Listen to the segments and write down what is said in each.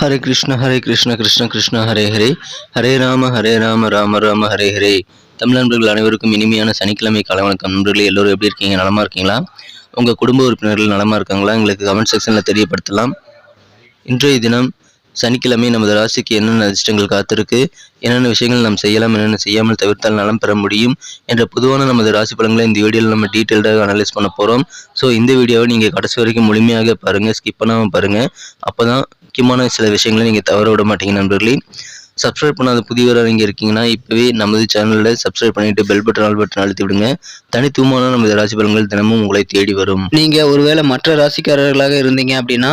ஹரே கிருஷ்ண ஹரே கிருஷ்ண கிருஷ்ண கிருஷ்ண ஹரே ஹரே. ஹரே ராம ஹரே ராம ராம ராம ஹரே ஹரே. தமிழ் நண்பர்கள் அனைவருக்கும் இனிமையான சனிக்கிழமை கால வணக்கம். நண்பர்களே எல்லோரும் எப்படி இருக்கீங்க? நலமாக இருக்கீங்களா? உங்கள் குடும்ப உறுப்பினர்கள் நலமாக இருக்காங்களா? எங்களுக்கு கமெண்ட் செக்ஷனில் தெரியப்படுத்தலாம். இன்றைய தினம் சனிக்கிழமை நமது ராசிக்கு என்னென்ன அதிர்ஷ்டங்கள் காத்திருக்கு என்னென்ன விஷயங்கள் நாம் செய்யலாம் என்னென்ன செய்யாமல் தவிர்த்தால் நலம் பெற முடியும் என்ற பொதுவான நமது ராசி பலன்களை இந்த வீடியோவில் நம்ம டீட்டெயில்டாக அனலைஸ் பண்ண போகிறோம் ஸோ இந்த வீடியோவை நீங்கள் கடைசி வரைக்கும் முழுமையாக பாருங்கள் ஸ்கிப் பண்ணாமல் பாருங்கள் அப்போ தான் முக்கியமான சில விஷயங்களை நீங்கள் தவற விட மாட்டீங்க நண்பர்களே. சப்ஸ்கிரைப் பண்ணாத புதியவராக நீங்கள் இருக்கீங்கன்னா இப்போவே நமது சேனலில் சப்ஸ்கிரைப் பண்ணிட்டு பெல் பட்டன் ஆல் பட்டன் அழுத்தி விடுங்க. தனித்துவமான நமது ராசி பலன்கள் தினமும் உங்களை தேடி வரும். நீங்கள் ஒருவேளை மற்ற ராசிக்காரர்களாக இருந்தீங்க அப்படின்னா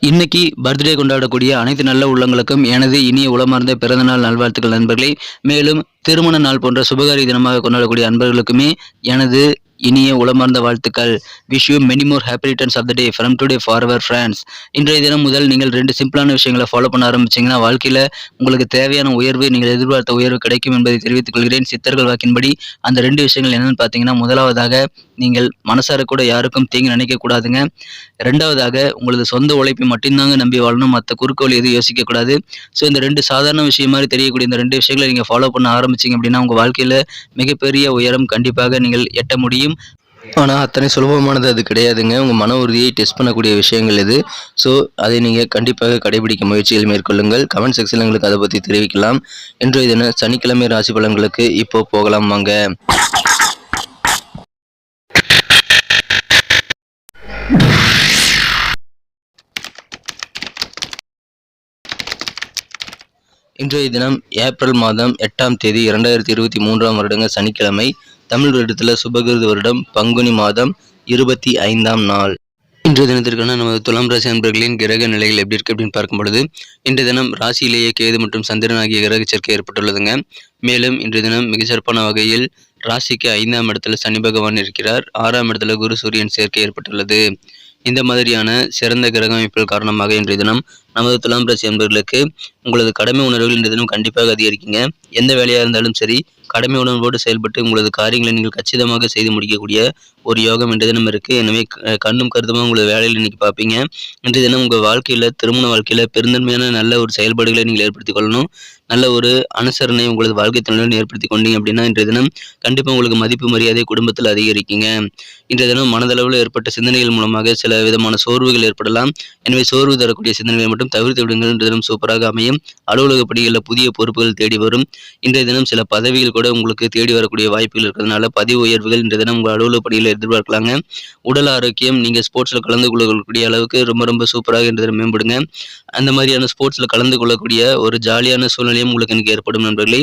இன்னைக்கு பர்த்டே கொண்டாடக்கூடிய அனைத்து நல்ல உள்ளங்களுக்கும் எனது இனிய உளமார்ந்த பிறந்தநாள் நல்வாழ்த்துக்கள் நண்பர்களே. மேலும் திருமண நாள் போன்ற சுபகாரி தினமாக கொண்டாடக்கூடிய அன்பர்களுக்குமே எனது இனிய உளமார்ந்த வாழ்த்துக்கள். Wish you many more happy returns of the day from today for our friends இன்றைய தினம் முதல் நீங்கள் ரெண்டு சிம்பிளான விஷயங்களை ஃபாலோ பண்ண ஆரம்பிச்சீங்கன்னா வாழ்க்கையில் உங்களுக்கு தேவையான உயர்வு நீங்கள் எதிர்பார்த்த உயர்வு கிடைக்கும் என்பதை தெரிவித்துக் கொள்கிறேன். சித்தர்கள் வாக்கின்படி அந்த ரெண்டு விஷயங்கள் என்னென்னு பார்த்தீங்கன்னா முதலாவதாக நீங்கள் மனசார கூட யாருக்கும் தீங்கு நினைக்கக்கூடாதுங்க ரெண்டாவதாக உங்களது சொந்த உழைப்பை மட்டும்தாங்க நம்பி வாழணும். மற்ற குறுக்கோள் எதுவும் யோசிக்கக்கூடாது ஸோ இந்த ரெண்டு சாதாரண விஷயம் மாதிரி தெரியக்கூடிய இந்த ரெண்டு விஷயங்களை நீங்கள் ஃபாலோ பண்ண ஆரம்பிச்சிங்க அப்படின்னா உங்கள் வாழ்க்கையில் மிகப்பெரிய உயரம் கண்டிப்பாக நீங்கள் எட்ட முடியும். ஆனால் அத்தனை சுலபமானது அது கிடையாதுங்க. உங்கள் மன உறுதியை டெஸ்ட் பண்ணக்கூடிய விஷயங்கள் இது. ஸோ அதை நீங்கள் கண்டிப்பாக கடைபிடிக்க முயற்சிகள் மேற்கொள்ளுங்கள். கமெண்ட் செக்ஷனில் எங்களுக்கு அதை பற்றி தெரிவிக்கலாம். இன்றைய தினம் சனிக்கிழமை ராசி பலன்களுக்கு இப்போ போகலாம் வாங்க. இன்றைய தினம் ஏப்ரல் மாதம் எட்டாம் தேதி இரண்டாயிரத்தி இருபத்தி மூன்றாம் வருடங்க சனிக்கிழமை தமிழ் வருடத்தில் சுபகிருது வருடம் பங்குனி மாதம் இருபத்தி ஐந்தாம் நாள். இன்றைய தினத்திற்கான நமது துலாம் ராசி அன்பர்களின் கிரக நிலைகள் எப்படி இருக்கு அப்படின்னு பார்க்கும் பொழுது இன்றைய தினம் ராசியிலேயே கேது மற்றும் சந்திரன் ஆகிய கிரக சேர்க்கை ஏற்பட்டுள்ளதுங்க. மேலும் இன்றைய தினம் மிக சிறப்பான வகையில் ராசிக்கு ஐந்தாம் இடத்துல சனி பகவான் இருக்கிறார். ஆறாம் இடத்துல குரு சூரியன் சேர்க்கை ஏற்பட்டுள்ளது. இந்த மாதிரியான சிறந்த கிரக அமைப்புகள் காரணமாக இன்றைய தினம் நமது துலாம் ராசி அன்பர்களுக்கு உங்களது கடமை உணர்வுகள் இன்றைய தினம் கண்டிப்பாக அதிகரிக்குங்க. எந்த வேலையாக இருந்தாலும் சரி கடமை உணர்வோடு செயல்பட்டு உங்களது காரியங்களை நீங்கள் கச்சிதமாக செய்து முடிக்கக்கூடிய ஒரு யோகம் இன்றைய தினம் இருக்கு. எனவே கண்ணும் கருத்துமாக உங்களது வேலையில் இன்னைக்கு பார்ப்பீங்க இன்றைய தினம் உங்கள் வாழ்க்கையில் திருமண வாழ்க்கையில் பெருந்தன்மையான நல்ல ஒரு செயல்பாடுகளை நீங்கள் ஏற்படுத்திக் கொள்ளணும். நல்ல ஒரு அனுசரணை உங்களது வாழ்க்கை துணையுடன் ஏற்படுத்தி கொண்டீங்க அப்படின்னா இன்றைய தினம் கண்டிப்பாக உங்களுக்கு மதிப்பு மரியாதை குடும்பத்தில் அதிகரிக்குங்க. இன்றைய தினம் மனதளவில் ஏற்பட்ட சிந்தனைகள் மூலமாக சில விதமான சோர்வுகள் ஏற்படலாம். எனவே சோர்வு தரக்கூடிய சிந்தனைகளை மட்டும் தவிர்த்து விடுங்கள். இன்றைய தினம் சூப்பராக அமையும். அலுவலக பணிகளில் புதிய பொறுப்புகள் தேடி வரும். இன்றைய தினம் சில பதவிகள் கூட உங்களுக்கு தேடி வரக்கூடிய வாய்ப்புகள் இருக்கிறதுனால பதிவு உயர்வுகள் இன்றைய தினம் உங்கள் அலுவலக பணியில் எதிர்பார்க்கலாங்க. உடல் ஆரோக்கியம் நீங்கள் ஸ்போர்ட்ஸில் கலந்து கொள்ளக்கூடிய அளவுக்கு ரொம்ப ரொம்ப சூப்பராக இன்றைய தினம் மேம்படுங்க. அந்த மாதிரியான ஸ்போர்ட்ஸில் கலந்து கொள்ளக்கூடிய ஒரு ஜாலியான சூழ்நிலையும் உங்களுக்கு எனக்கு ஏற்படும் நண்பர்களே.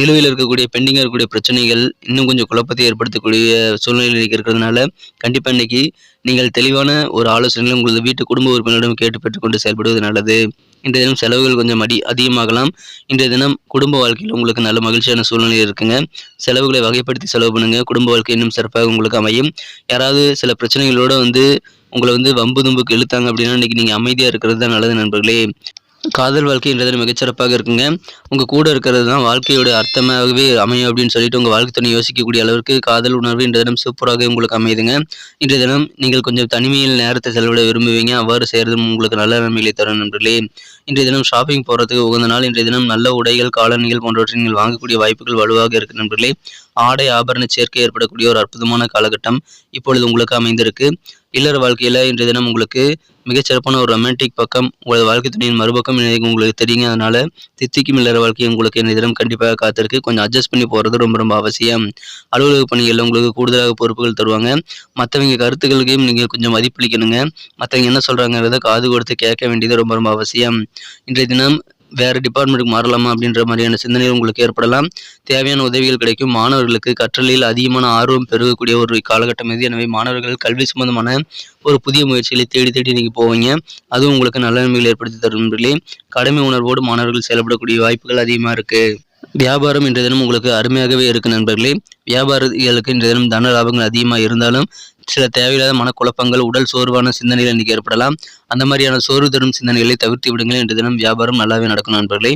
நிலுவையில் இருக்கக்கூடிய பெண்டிங்காக இருக்கக்கூடிய பிரச்சனைகள் இன்னும் கொஞ்சம் குழப்பத்தை ஏற்படுத்தக்கூடிய சூழ்நிலையில் இருக்கிறதுனால கண்டிப்பாக இன்னைக்கு நீங்கள் தெளிவான ஒரு ஆலோசனைகளை உங்களது வீட்டு குடும்ப உறுப்பினரிடம் கேட்டு பெற்றுக்கொண்டு செயல்படுவது நல்லது. இன்றைய தினம் செலவுகள் கொஞ்சம் அடி அதிகமாகலாம். இன்றைய தினம் குடும்ப வாழ்க்கையில் உங்களுக்கு நல்ல மகிழ்ச்சியான சூழ்நிலை இருக்குங்க. செலவுகளை வகைப்படுத்தி செலவு பண்ணுங்க. குடும்ப வாழ்க்கை இன்னும் சிறப்பாக உங்களுக்கு அமையும். யாராவது சில பிரச்சனைகளோட வந்து உங்களை வந்து வம்பு தும்புக்கு இழுத்தாங்க அப்படின்னா இன்னைக்கு நீங்கள் அமைதியாக இருக்கிறது தான் நல்லது நண்பர்களே. காதல் வாழ்க்கை இன்றைய மிகச்சிறப்பாக இருக்குங்க. உங்கள் கூட இருக்கிறது தான் வாழ்க்கையோட அர்த்தமாகவே அமையும் அப்படின்னு சொல்லிட்டு உங்கள் வாழ்க்கை துணை யோசிக்கக்கூடிய அளவிற்கு காதல் உணர்வு இன்றைய தினம் சூப்பராக உங்களுக்கு அமையுதுங்க. இன்றைய தினம் நீங்கள் கொஞ்சம் தனிமையில் நேரத்தை செலவிட விரும்புவீங்க. அவ்வாறு செய்கிறதும் உங்களுக்கு நல்ல நன்மைகளை தரும் நண்பர்களே. இன்றைய தினம் ஷாப்பிங் போகிறதுக்கு உகந்த நாள். இன்றைய தினம் நல்ல உடைகள் காலணிகள் போன்றவற்றை நீங்கள் வாங்கக்கூடிய வாய்ப்புகள் வலுவாக இருக்கு நண்பர்களே. ஆடை ஆபரண சேர்க்கை ஏற்படக்கூடிய ஒரு அற்புதமான காலகட்டம் இப்பொழுது உங்களுக்கு அமைந்திருக்கு. இல்லற வாழ்க்கையில் இன்றைய தினம் உங்களுக்கு மிகச்சிறப்பான ஒரு ரொமான்டிக் பக்கம் உங்களது வாழ்க்கை துணையின் மறுபக்கம் உங்களுக்கு தெரியுங்க. அதனால தித்திக்கும் இல்லற வாழ்க்கை உங்களுக்கு இன்றைய தினம் கண்டிப்பாக காத்திருக்கு. கொஞ்சம் அட்ஜஸ்ட் பண்ணி போகிறது ரொம்ப ரொம்ப அவசியம். அலுவலக பணிகளில் உங்களுக்கு கூடுதலாக பொறுப்புகள் தருவாங்க. மற்றவங்க கருத்துக்களுக்கும் நீங்கள் கொஞ்சம் மதிப்பளிக்கணுங்க. மற்றவங்க என்ன சொல்கிறாங்கிறத காது கொடுத்து கேட்க வேண்டியது ரொம்ப ரொம்ப அவசியம். இன்றைய தினம் வேறு டிபார்ட்மெண்ட்டுக்கு மாறலாமா அப்படின்ற மாதிரியான சிந்தனைகள் உங்களுக்கு ஏற்படலாம். தேவையான உதவிகள் கிடைக்கும். மாணவர்களுக்கு கற்றலில் அதிகமான ஆர்வம் பெருகக்கூடிய ஒரு காலகட்டம் இது. எனவே மாணவர்கள் கல்வி சம்பந்தமான ஒரு புதிய முயற்சிகளை தேடி தேடி நீங்கள் போவீங்க. அதுவும் உங்களுக்கு நல்ல நன்மைகள் ஏற்படுத்தி தரும் கடமை உணர்வோடு மாணவர்கள் செயல்படக்கூடிய வாய்ப்புகள் அதிகமாக இருக்குது வியாபாரம் இன்றைய தினம் உங்களுக்கு அருமையாகவே இருக்கு நண்பர்களே. வியாபாரிகளுக்கு இன்றைய தினம் தன லாபங்கள் அதிகமாக இருந்தாலும் சில தேவையில்லாத மனக்குழப்பங்கள் உடல் சோர்வான சிந்தனைகள் இன்றைக்கி ஏற்படலாம். அந்த மாதிரியான சோர்வு தரும் சிந்தனைகளை தவிர்த்து விடுங்கள். இன்றைய தினம் வியாபாரம் நல்லாவே நடக்கும் நண்பர்களே.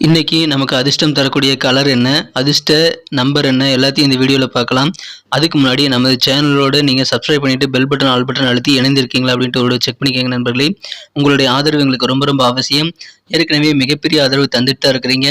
இன்னைக்கு நமக்கு அதிர்ஷ்டம் தரக்கூடிய கலர் என்ன அதிர்ஷ்ட நம்பர் என்ன எல்லாத்தையும் இந்த வீடியோவில் பார்க்கலாம். அதுக்கு முன்னாடி நமது சேனலோடு நீங்கள் சப்ஸ்கிரைப் பண்ணிட்டு பெல் பட்டன் ஆல் பட்டன் அழுத்தி இணைந்திருக்கீங்களா அப்படின்ட்டு ஒரு செக் பண்ணிக்கோங்க நண்பர்களே. உங்களுடைய ஆதரவு எங்களுக்கு ரொம்ப ரொம்ப அவசியம். ஏற்கனவே மிகப்பெரிய ஆதரவு தந்துட்டு தான் இருக்கிறீங்க.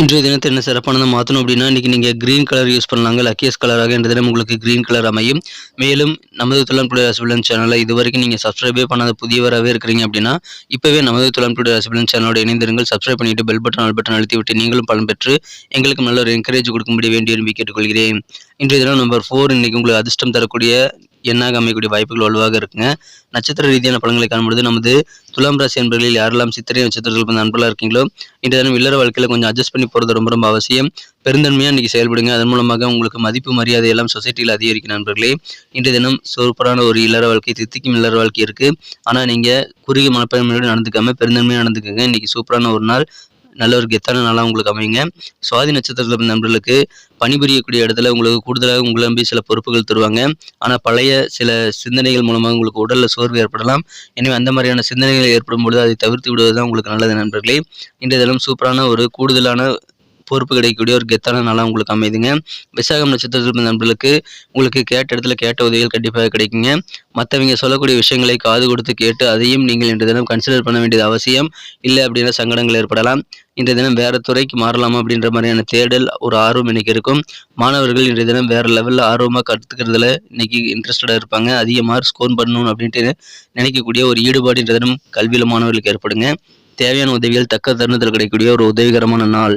இன்றைய தினத்தை என்ன சிறப்பானதை மாற்றணும் அப்படின்னா இன்றைக்கி நீங்கள் க்ரீன் கலர் யூஸ் பண்ணலாங்க. லக்கியஸ் கலராக இன்றைய தினம் உங்களுக்கு க்ரீன் கலர் அமையும். மேலும் நமது துளன் புடைய ரசபிளன் சேனலில் இது வரைக்கும் நீங்கள் சப்ஸ்கிரைபே பண்ணாத புதியவராகவே இருக்கிறீங்க அப்படின்னா இப்போவே நமது துளன் புடைய சேனலோட இணைந்திருங்கள். சப்ஸ்கிரைப் பண்ணிவிட்டு பெல் பட்டன் ஆல் பட்டன் அழுத்தி விட்டு நீங்களும் பலன் பெற்று எங்களுக்கு நல்ல ஒரு என்கரேஜ் கொடுக்கும்படி வேண்டிய விரும்பி கேட்டுக்கொள்கிறேன். இன்றைய தினம் நம்பர் ஃபோர் இன்னைக்கு உங்களுக்கு அதிர்ஷ்டம் தரக்கூடிய எண்ணாக அமையக்கூடிய வாய்ப்புகள் வலுவாக இருக்குங்க. நட்சத்திர ரீதியான பலன்களை காணும்பொழுது நமது துலாம் ராசி என்பர்களில் யாரெல்லாம் சித்திரை நட்சத்திரத்தில் பிறந்த நண்பர்களாக இருக்கீங்களோ இன்றைய தினம் இல்லற வாழ்க்கையில் கொஞ்சம் அட்ஜஸ்ட் பண்ணி போகிறது ரொம்ப ரொம்ப அவசியம். பெருந்தன்மையாக இன்றைக்கி செயல்படுங்க. அதன் மூலமாக உங்களுக்கு மதிப்பு மரியாதை எல்லாம் சொசைட்டியில் அதிகரிக்கும் நண்பர்களே. இன்றைய தினம் சூப்பரான ஒரு இல்லற வாழ்க்கை தித்திக்கும் இல்லற வாழ்க்கை இருக்குது ஆனால் நீங்கள் குறுகிய மனப்பான்மையோடு நடந்துக்காமல் பெருந்தன்மையாக நடந்துக்கங்க. இன்றைக்கி சூப்பரான ஒரு நாள். நல்ல ஒரு கெத்தான நாளாக உங்களுக்கு அமையுங்க. சுவாதி நட்சத்திரத்தில் நண்பர்களுக்கு பணிபுரியக்கூடிய இடத்துல உங்களுக்கு கூடுதலாக உங்களை நம்பி சில பொறுப்புகள் தருவாங்க. ஆனால் பழைய சில சிந்தனைகள் மூலமாக உங்களுக்கு உடலில் சோர்வு ஏற்படலாம். எனவே அந்த மாதிரியான சிந்தனைகள் ஏற்படும் பொழுது அதை தவிர்த்து விடுவது தான் உங்களுக்கு நல்லது நண்பர்களே. இன்றைய தினம் சூப்பரான ஒரு கூடுதலான பொறுப்பு கிடைக்கக்கூடிய ஒரு கெத்தான நாளாக உங்களுக்கு அமைதுங்க. விசாகம் நட்சத்திரத்தில் நண்பர்களுக்கு உங்களுக்கு கேட்ட இடத்துல கேட்ட உதவிகள் கண்டிப்பாக கிடைக்குங்க. மற்றவங்க சொல்லக்கூடிய விஷயங்களை காது கொடுத்து கேட்டு அதையும் நீங்கள் இன்றைய தினம் கன்சிடர் பண்ண வேண்டியது அவசியம். இல்லை அப்படின்னா சங்கடங்கள் ஏற்படலாம். இன்றைய தினம் வேறு துறைக்கு மாறலாமா அப்படின்ற மாதிரியான தேடல் ஒரு ஆர்வம் இன்னைக்கு இருக்கும். மாணவர்கள் இன்றைய தினம் வேறு லெவலில் ஆர்வமாக கற்றுக்கிறதுல இன்னைக்கு இன்ட்ரெஸ்டடாக இருப்பாங்க. அதிக மார்க் ஸ்கோர் பண்ணணும் அப்படின்ட்டு நினைக்கக்கூடிய ஒரு ஈடுபாடு இன்றைய தினம் கல்வியில் மாணவர்களுக்கு ஏற்படுங்க. தேவையான உதவிகள் தக்க தருணத்தில் கிடைக்கக்கூடிய ஒரு உதவிகரமான நாள்.